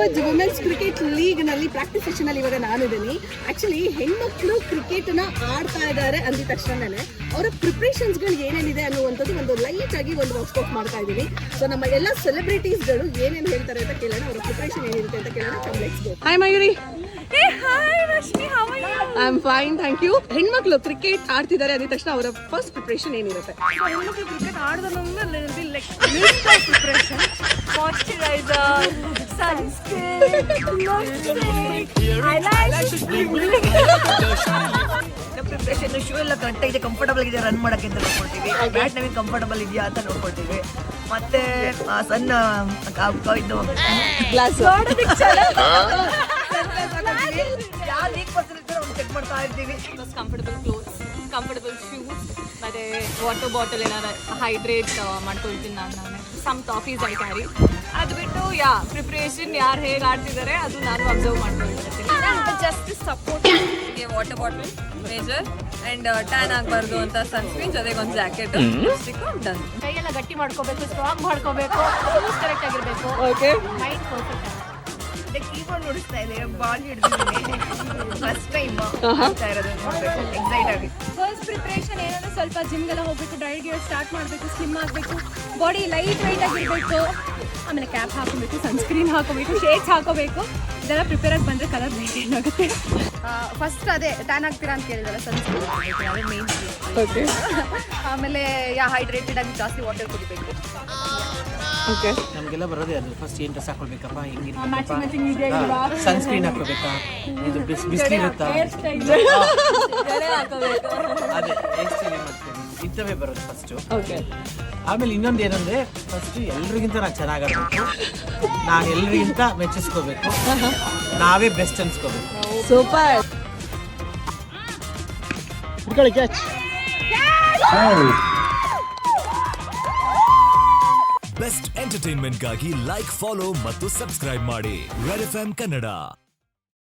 ಧ್ರುವಜ್ women's cricket ಲೀಗ್ನಲ್ಲಿ practice session ಅಲ್ಲಿ ಇವಾಗ ನಾನು ಇದ್ದೀನಿ ಆಕ್ಚುಲಿ ಹೆಣ್ಮಕ್ಳು ಕ್ರಿಕೆಟ್ನ ಆಡ್ತಾ ಇದ್ದಾರೆ ಅಂದಿದ ತಕ್ಷಣನೇ ಅವರ ಪ್ರಿಪ್ರೇಷನ್ಸ್ಗಳು ಏನೇನಿದೆ ಅನ್ನುವಂಥದ್ದು ಒಂದು ಲೈಟ್ ಆಗಿ ಒಂದು ವರ್ಕ್ಔಟ್ ಮಾಡ್ತಾ ಇದ್ದೀನಿ. ಸೊ ನಮ್ಮ ಎಲ್ಲ ಸೆಲೆಬ್ರಿಟೀಸ್ಗಳು ಏನೇನು ಹೇಳ್ತಾರೆ ಅಂತ ಕೇಳೋಣ, ಅವರ ಪ್ರಿಪ್ರೇಷನ್ ಏನಿರುತ್ತೆ ಅಂತ ಕೇಳೋಣ hi Mayuri hi Rashmi how are you I am fine thank you ಹೆಣ್ಮಕ್ಳು ಕ್ರಿಕೆಟ್ ಆಡ್ತಿದ್ದಾರೆ ಅಂದ ತಕ್ಷಣ ಅವರ ಫಸ್ಟ್ ಪ್ರಿಪ್ರೇಷನ್ ಏನಿರುತ್ತೆ? ಹೆಣ್ಮಕ್ಳು ಕ್ರಿಕೆಟ್ ಆಡೋದಂದ್ರೆ like preparation moisturiser preparation shoe ಎಲ್ಲ ಕರೆಕ್ಟ್ ಇದೆ ಕಂಫರ್ಟಬಲ್ ಇದೆ ರನ್ ಮಾಡಕ್ಕೆ ಅಂತ ನೋಡ್ಕೊಳ್ತೀವಿ. ಬ್ಯಾಟ್ ನಮಗೆ ಕಂಫರ್ಟಬಲ್ ಇದೆಯಾ ಅಂತ ನೋಡ್ಕೊಳ್ತೀವಿ. ಮತ್ತೆ ಸಣ್ಣ ಇದು ಗ್ಲಾಸ್ ಮಾಡ್ತಾ ಇರ್ತೀವಿ ಕಂಫರ್ಟಬಲ್ ಕ್ಲೋತ್ಸ್ ಕಂಫರ್ಟಬಲ್ ಶೂಸ್ ಮತ್ತು ವಾಟರ್ ಬಾಟಲ್ ಏನಾರು ಹೈಡ್ರೇಟ್ ಮಾಡ್ಕೊಳ್ತೀನಿ ನಾನು ನಾನು. ಸಮ್ ಟಾಫೀಸ್ ಐ ಕ್ಯಾರಿ ಅದು ಬಿಟ್ಟು ಯಾ ಪ್ರಿಪ್ರೇಷನ್ ಯಾರು ಹೇಗೆ ಆಡ್ತಿದ್ದಾರೆ ಅದು ನಾನು observe ಮಾಡ್ಕೊಳ್ತಿರ್ತೀನಿ just support water bottle major and tan ಆಗಬಾರ್ದು ಅಂತ ಸನ್ಸ್ಕ್ರೀನ್ ಜೊತೆಗೆ ಒಂದು ಜಾಕೆಟ್ ಡನ್ ಕೈಯೆಲ್ಲ ಗಟ್ಟಿ ಮಾಡ್ಕೋಬೇಕು ಸ್ಟ್ರಾಂಗ್ ಮಾಡ್ಕೋಬೇಕು ಕರೆಕ್ಟ್ ಆಗಿರಬೇಕು. ಓಕೆ ಮೈಂಡ್ ಪರ್ಫೆಕ್ಟ್ ಅದೇ ಕೀಬೋರ್ಡ್ ನುಡಿಸ್ತಾ ಇದೆ ಬಾಲ್ ಹಿಡಿದಿದ್ದೀನಿ. ಫಸ್ಟ್ ಟೈಮ್ ಆಗ್ತಾ ಇರೋದು ನೋಡ್ಬೇಕು. ಎಕ್ಸೈಟ್ ಆಗಿ. ಫಸ್ಟ್ ಪ್ರಿಪ್ರೇಷನ್ ಏನಂದ್ರೆ ಸ್ವಲ್ಪ ಜಿಮ್ಗೆಲ್ಲ ಹೋಗ್ಬೇಕು ಡೈಟ್ ಗಿಯರ್ ಸ್ಟಾರ್ಟ್ ಮಾಡಬೇಕು ಸ್ಲಿಮ್ ಆಗಬೇಕು ಬಾಡಿ ಲೈಟ್ ವೈಟ್ ಆಗಿರಬೇಕು. ಆಮೇಲೆ ಕ್ಯಾಪ್ ಹಾಕೋಬೇಕು ಸನ್ಸ್ಕ್ರೀನ್ ಹಾಕೋಬೇಕು ಶೇಕ್ಸ್ ಹಾಕೋಬೇಕು ಇದೆಲ್ಲ ಪ್ರಿಪೇರ್ ಆಗಿ ಬಂದರೆ ಕಲರ್ ಮೇಂಟೈನ್ ಆಗುತ್ತೆ. ಫಸ್ಟ್ ಅದೇ ಟ್ಯಾನ್ ಆಗ್ತೀರಾ ಅಂತ ಕೇಳಿದಲ್ಲ ಸನ್ಸ್ಕ್ರೀನ್ ಅದೇ ಮೇನ್ ಓಕೆ ಆಮೇಲೆ ಯಾ ಹೈಡ್ರೇಟೆಡ್ ಆಗಿ ಜಾಸ್ತಿ ವಾಟರ್ ಕುಡಿಬೇಕು. ಓಕೆ ನಮಗೆಲ್ಲ ಬರೋದೇ ಅದು. ಫಸ್ಟ್ ಏನು ಡ್ರೆಸ್ ಹಾಕೊಳ್ಬೇಕಪ್ಪ ಮ್ಯಾಚಿಂಗ್ ಮ್ಯಾಚಿಂಗ್ ಇದೆ ಹೆಂಗಿರ್ಬೇಕಪ್ಪ ಸನ್ಸ್ಕ್ರೀನ್ ಹಾಕೋಬೇಕಾ ಇದು ಬಿಸಿ ಬಿಸಿ ಇರುತ್ತಾ ಅದೇ ಹೇರ್ ಸ್ಟೈಲ್ ಮಾಡ್ತೇನೆ ಇಂಥವೇ ಬರೋದು ಫಸ್ಟು ಓಕೆ ಆಮೇಲೆ ಇನ್ನೊಂದು ಏನಂದ್ರೆ ಫಸ್ಟ್ ಎಲ್ರಿಗಿಂತ ನಾನು ಚೆನ್ನಾಗಿ ಆಡಬೇಕು ನಾನು ಎಲ್ರಿಗಿಂತ ಮೆಚ್ಚಿಸ್ಕೋಬೇಕು. ನಾವೇ ಬೆಸ್ಟ್ ಅನ್ಸ್ಕೋಬೇಕು. ಸೂಪರ್ ಬೆಸ್ಟ್ ಎಂಟರ್ಟೈನ್ಮೆಂಟ್ಗಾಗಿ ಲೈಕ್ ಫಾಲೋ ಮತ್ತು ಸಬ್ಸ್ಕ್ರೈಬ್ ಮಾಡಿ. Red F Kannada